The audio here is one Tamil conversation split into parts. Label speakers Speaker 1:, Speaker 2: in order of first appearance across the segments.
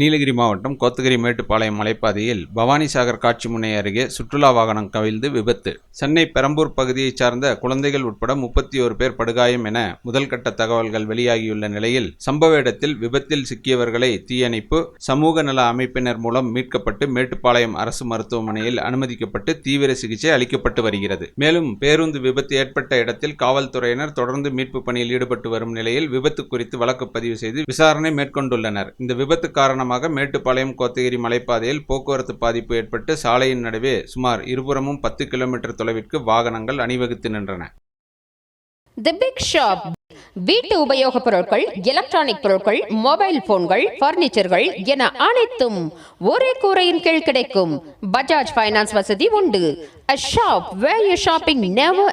Speaker 1: நீலகிரி மாவட்டம் கோத்தகிரி மேட்டுப்பாளையம் மலைப்பாதையில் பவானிசாகர் காட்சி முனை அருகே சுற்றுலா வாகனம் கவிழ்ந்து விபத்து. சென்னை பெரம்பூர் பகுதியைச் சார்ந்த குழந்தைகள் உட்பட முப்பத்தி ஒரு பேர் படுகாயம் என முதல்கட்ட தகவல்கள் வெளியாகியுள்ள நிலையில் சம்பவ இடத்தில் விபத்தில் சிக்கியவர்களை தீயணைப்பு சமூக நல அமைப்பினர் மூலம் மீட்கப்பட்டு மேட்டுப்பாளையம் அரசு மருத்துவமனையில் அனுமதிக்கப்பட்டு தீவிர சிகிச்சை அளிக்கப்பட்டு வருகிறது. மேலும் பேருந்து விபத்து ஏற்பட்ட இடத்தில் காவல்துறையினர் தொடர்ந்து மீட்பு பணியில் ஈடுபட்டு வரும் நிலையில் விபத்து குறித்து வழக்கு பதிவு செய்து விசாரணை மேற்கொண்டுள்ளனர். இந்த விபத்து காரணமாக மேட்டுப்பாளையம் கோத்தகிரி மலைப்பாதையில் போக்குவரத்து பாதிப்பு ஏற்பட்டு சாலையின் நடுவே சுமார் இருபுறமும் பத்து கிலோமீட்டர் தொலைவிற்கு வாகனங்கள் அணிவகுத்து நின்றன.
Speaker 2: தி பிக் ஷாப் வீட்டு உபயோகப் பொருட்கள் எலக்ட்ரானிக் பொருட்கள் மொபைல் போன்கள் பர்னிச்சர்கள் என அனைத்தும் ஒரே கூரையின் கீழ் கிடைக்கும். பஜாஜ் ஃபைனான்ஸ் வசதி உண்டு. A shop where you shopping never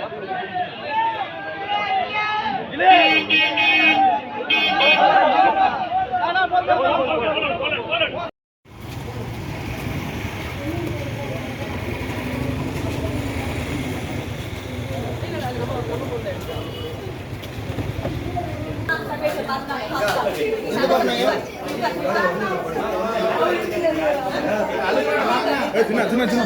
Speaker 2: తిన్నా తిన్నా